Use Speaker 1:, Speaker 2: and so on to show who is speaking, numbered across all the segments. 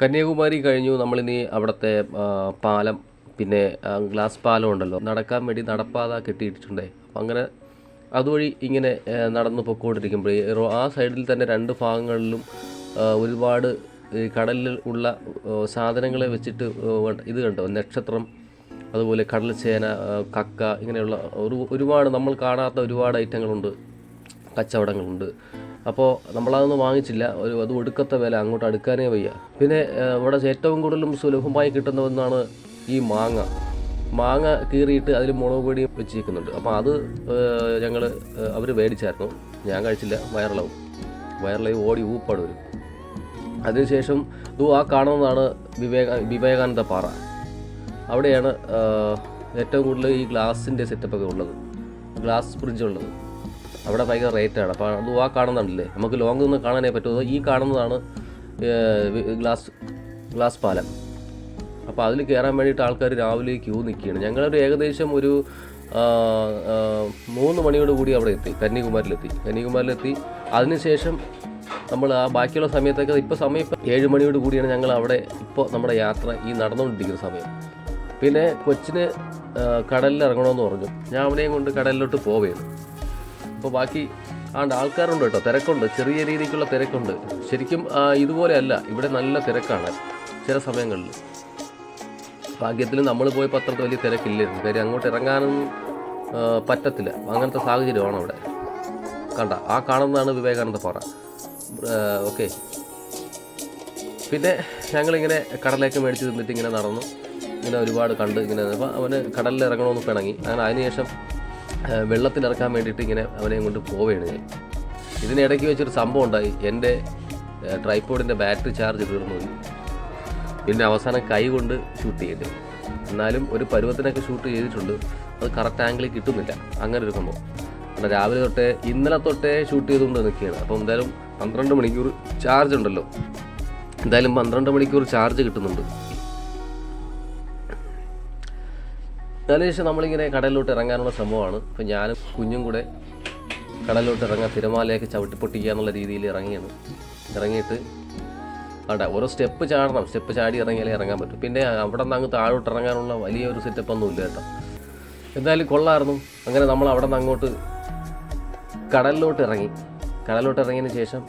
Speaker 1: കന്യാകുമാരി കഴിഞ്ഞു. നമ്മളിനി അവിടുത്തെ പാലം പിന്നെ ഗ്ലാസ് പാലം ഉണ്ടല്ലോ. നടക്കാൻ വേണ്ടി നടപ്പാത കെട്ടിയിട്ടിട്ടുണ്ടേ. അപ്പം അങ്ങനെ അതുവഴി ഇങ്ങനെ നടന്നു നടന്ന് ആ സൈഡിൽ തന്നെ രണ്ട് ഭാഗങ്ങളിലും ഒരുപാട് കടലിൽ ഉള്ള സാധനങ്ങളെ വെച്ചിട്ട് ഇത് കണ്ടോ? നക്ഷത്രം അതുപോലെ കടൽ ചേന കക്ക ഇങ്ങനെയുള്ള ഒരു ഒരുപാട് നമ്മൾ കാണാത്ത ഒരുപാട് ഐറ്റങ്ങളുണ്ട്. കച്ചവടങ്ങളുണ്ട്. അപ്പോൾ നമ്മളതൊന്നും വാങ്ങിച്ചില്ല. ഒരു അത് ഒടുക്കത്തെ വില അങ്ങോട്ട് അടുക്കാനേ വയ്യ. പിന്നെ ഇവിടെ ഏറ്റവും കൂടുതലും സുലഭമായി കിട്ടുന്ന ഒന്നാണ് ഈ മാങ്ങ. മാങ്ങ കീറിയിട്ട് അതിൽ മുളക് പൊടി വെച്ചിരിക്കുന്നുണ്ട്. അപ്പോൾ അത് ഞങ്ങൾ അവർ മേടിച്ചായിരുന്നു. ഞാൻ കഴിച്ചില്ല വയറിളവും. വയറിളവ് ഓടി ഊപ്പാട് വരും. അതിനുശേഷം ദൂ ആ കാണുന്നതാണ് വിവേക വിവേകാനന്ദ പാറ. അവിടെയാണ് ഏറ്റവും കൂടുതൽ ഈ ഗ്ലാസിന്റെ സെറ്റപ്പൊക്കെ ഉള്ളത്. ഗ്ലാസ് ബ്രിഡ്ജ് ഉള്ളത്. അവിടെ ഭയങ്കര റേറ്റാണ് അപ്പോൾ അത് ആ കാണുന്നുണ്ടല്ലേ? നമുക്ക് ലോങ്ങിൽ നിന്ന് കാണാനേ പറ്റുമോ ഈ കാണുന്നതാണ് ഗ്ലാസ് ഗ്ലാസ് പാലം. അപ്പോൾ അതിൽ കയറാൻ വേണ്ടിയിട്ട് ആൾക്കാർ രാവിലെ ക്യൂ നിൽക്കുകയാണ് ഞങ്ങളൊരു ഏകദേശം ഒരു മൂന്ന് മണിയോട് കൂടി അവിടെ എത്തി. കന്യാകുമാരിലെത്തി. കന്യാകുമാരിലെത്തി. അതിനുശേഷം നമ്മൾ ആ ബാക്കിയുള്ള സമയത്തൊക്കെ ഇപ്പോൾ സമയം ഇപ്പം ഏഴ് മണിയോട് കൂടിയാണ് ഞങ്ങൾ അവിടെ ഇപ്പോൾ നമ്മുടെ യാത്ര ഈ നടന്നുകൊണ്ടിരിക്കുന്ന സമയം. പിന്നെ കൊച്ചിന് കടലിൽ ഇറങ്ങണമെന്ന് പറഞ്ഞു. ഞാൻ അവനെയും കൊണ്ട് കടലിലോട്ട് പോവുകയാണ് അപ്പോൾ ബാക്കി ആണ്ട് ആൾക്കാരുണ്ട് കേട്ടോ തിരക്കുണ്ട് ചെറിയ രീതിക്കുള്ള തിരക്കുണ്ട്. ശരിക്കും ഇതുപോലെയല്ല ഇവിടെ നല്ല തിരക്കാണ് ചില സമയങ്ങളിൽ. ഭാഗ്യത്തിൽ നമ്മൾ പോയി പത്രത്തിൽ വലിയ തിരക്കില്ലായിരുന്നു. കാര്യം അങ്ങോട്ട് ഇറങ്ങാനൊന്നും ആ, പറ്റത്തില്ല. അങ്ങനത്തെ സാഹചര്യമാണ് അവിടെ. കണ്ട ആ കാണുന്നതാണ് വിവേകാനന്ദ പാറ. ഓക്കെ. പിന്നെ ഞങ്ങളിങ്ങനെ കടലേക്ക് മേടിച്ച് തിന്നിട്ട് ഇങ്ങനെ നടന്നു. ഇങ്ങനെ ഒരുപാട് കണ്ട് ഇങ്ങനെ അവന് കടലിൽ ഇറങ്ങണമെന്ന് പിണങ്ങി അങ്ങനെ അതിനുശേഷം വെള്ളത്തിലിറക്കാൻ വേണ്ടിയിട്ട് ഇങ്ങനെ അവനെയും കൊണ്ട് പോവുകയാണ് ഞാൻ ഇതിനിടയ്ക്ക് വെച്ചൊരു സംഭവം ഉണ്ടായി. എന്റെ ട്രൈപ്പോഡിന്റെ ബാറ്ററി ചാർജ് തീർന്നു. പിന്നെ അവസാനം കൈ കൊണ്ട് ഷൂട്ട് ചെയ്യേണ്ടി വന്നു. എന്നാലും ഒരു പരുവത്തിനൊക്കെ ഷൂട്ട് ചെയ്തിട്ടുണ്ട്. അത് കറക്റ്റ് ആംഗിളിൽ കിട്ടുന്നില്ല. അങ്ങനെ ഒരു സംഭവം. കാരണം രാവിലെ തൊട്ടേ ഇന്നലെ തൊട്ടേ ഷൂട്ട് ചെയ്തുകൊണ്ട് നിൽക്കുകയാണ്. അപ്പോൾ എന്തായാലും പന്ത്രണ്ട് മണിക്കൂർ ചാർജ് ഉണ്ടല്ലോ. എന്തായാലും പന്ത്രണ്ട് മണിക്കൂർ ചാർജ് കിട്ടുന്നുണ്ട്. അതിനുശേഷം നമ്മളിങ്ങനെ കടലിലോട്ട് ഇറങ്ങാനുള്ള ശ്രമമാണ്. ഇപ്പം ഞാനും കുഞ്ഞും കൂടെ കടലിലോട്ട് ഇറങ്ങാൻ തിരമാലയൊക്കെ ചവിട്ടി പൊട്ടിക്കുക എന്നുള്ള രീതിയിൽ ഇറങ്ങിയാണ്. ഇറങ്ങിയിട്ട് അവിടെ ഓരോ സ്റ്റെപ്പ് ചാടണം. സ്റ്റെപ്പ് ചാടി ഇറങ്ങിയാലേ ഇറങ്ങാൻ പറ്റും. പിന്നെ അവിടെ നിന്ന് അങ്ങ് താഴോട്ട് ഇറങ്ങാനുള്ള വലിയൊരു സെറ്റപ്പ് ഒന്നും ഇല്ല കേട്ടോ. എന്തായാലും കൊള്ളായിരുന്നു. അങ്ങനെ നമ്മൾ അവിടെ നിന്ന് അങ്ങോട്ട് കടലിലോട്ട് ഇറങ്ങി. കടലിലോട്ട് ഇറങ്ങിയതിന് ശേഷം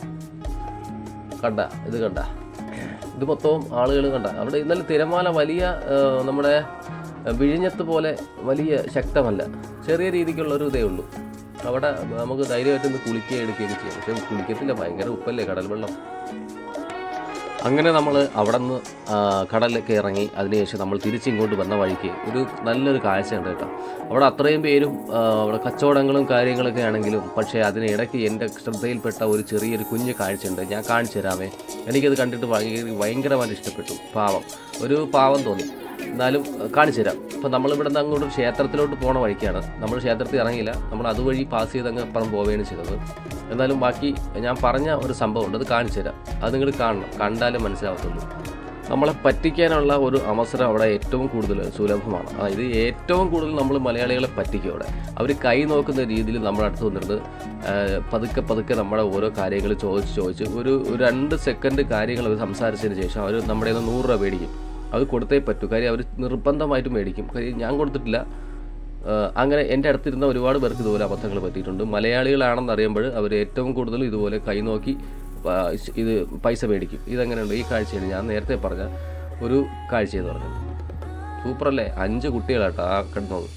Speaker 1: കണ്ട ഇത് കണ്ട. ഇത് മൊത്തവും ആളുകൾ കണ്ട. അവിടെ ഇന്നലെ തിരമാല വലിയ നമ്മുടെ വിഴിഞ്ഞത്ത് പോലെ വലിയ ശക്തമല്ല. ചെറിയ രീതിക്കുള്ളൊരു ഇതേ ഉള്ളൂ. അവിടെ നമുക്ക് ധൈര്യമായിട്ട് ഒന്ന് കുളിക്കുകയും എടുക്കുകയൊക്കെ ചെയ്യാം. പക്ഷേ കുളിക്കത്തില്ല ഭയങ്കര ഉപ്പല്ലേ കടൽ വെള്ളം അങ്ങനെ നമ്മൾ അവിടെ നിന്ന് കടലിലൊക്കെ ഇറങ്ങി അതിനുശേഷം നമ്മൾ തിരിച്ചിങ്ങോട്ട് വന്ന വഴിക്ക് ഒരു നല്ലൊരു കാഴ്ചയുണ്ട് കേട്ടോ. അവിടെ അത്രയും പേരും അവിടെ കച്ചവടങ്ങളും കാര്യങ്ങളൊക്കെ ആണെങ്കിലും പക്ഷേ അതിനിടയ്ക്ക് എന്റെ ശ്രദ്ധയിൽപ്പെട്ട ഒരു ചെറിയൊരു കുഞ്ഞു കാഴ്ചയുണ്ട് ഞാൻ കാണിച്ചു തരാമേ. എനിക്കത് കണ്ടിട്ട് ഭയങ്കര ഭയങ്കരമായിട്ട് ഇഷ്ടപ്പെട്ടു. പാവം. ഒരു പാവം തോന്നി. എന്നാലും കാണിച്ചു തരാം. ഇപ്പം നമ്മളിവിടെ നിന്ന് അങ്ങോട്ട് ക്ഷേത്രത്തിലോട്ട് പോണ വഴിക്കാണ്. നമ്മൾ ക്ഷേത്രത്തിൽ ഇറങ്ങിയില്ല. നമ്മൾ അതുവഴി പാസ് ചെയ്ത് അങ്ങ് അപ്പുറം പോവുകയാണ് ചെയ്തത്. എന്നാലും ബാക്കി ഞാൻ പറഞ്ഞ ഒരു സംഭവം ഉണ്ട് അത് കാണിച്ചു തരാം. അത് നിങ്ങൾ കാണണം. കണ്ടാലേ മനസ്സിലാവത്തുള്ളൂ. നമ്മളെ പറ്റിക്കാനുള്ള ഒരു അവസരം അവിടെ ഏറ്റവും കൂടുതൽ സുലഭമാണ്. അതായത് ഏറ്റവും കൂടുതൽ നമ്മൾ മലയാളികളെ പറ്റിക്കും അവിടെ. അവർ കൈ നോക്കുന്ന രീതിയിൽ നമ്മുടെ അടുത്ത് വന്നിട്ട് പതുക്കെ പതുക്കെ നമ്മുടെ ഓരോ കാര്യങ്ങൾ ചോദിച്ച് ചോദിച്ച് ഒരു രണ്ട് സെക്കൻഡ് കാര്യങ്ങൾ അവർ സംസാരിച്ചതിന് ശേഷം അവർ നമ്മുടെ നൂറ് രൂപ മേടിക്കും. അത് കൊടുത്തേ പറ്റൂ. കാര്യം അവർ നിർബന്ധമായിട്ട് മേടിക്കും. കാര്യം ഞാൻ കൊടുത്തിട്ടില്ല. അങ്ങനെ എന്റെ അടുത്തിരുന്ന ഒരുപാട് പേർക്ക് ഇതുപോലെ അബദ്ധങ്ങൾ പറ്റിയിട്ടുണ്ട്. മലയാളികളാണെന്ന് അറിയുമ്പോൾ അവർ ഏറ്റവും കൂടുതൽ ഇതുപോലെ കൈ നോക്കി ഇത് പൈസ മേടിക്കും. ഇതെങ്ങനെയുണ്ട്. ഈ കാഴ്ചയാണ് ഞാൻ നേരത്തെ പറഞ്ഞ ഒരു കാഴ്ചയെന്ന് പറഞ്ഞത്. സൂപ്പറല്ലേ? അഞ്ച് കുട്ടികളാട്ടോ ആ കിടന്നത്.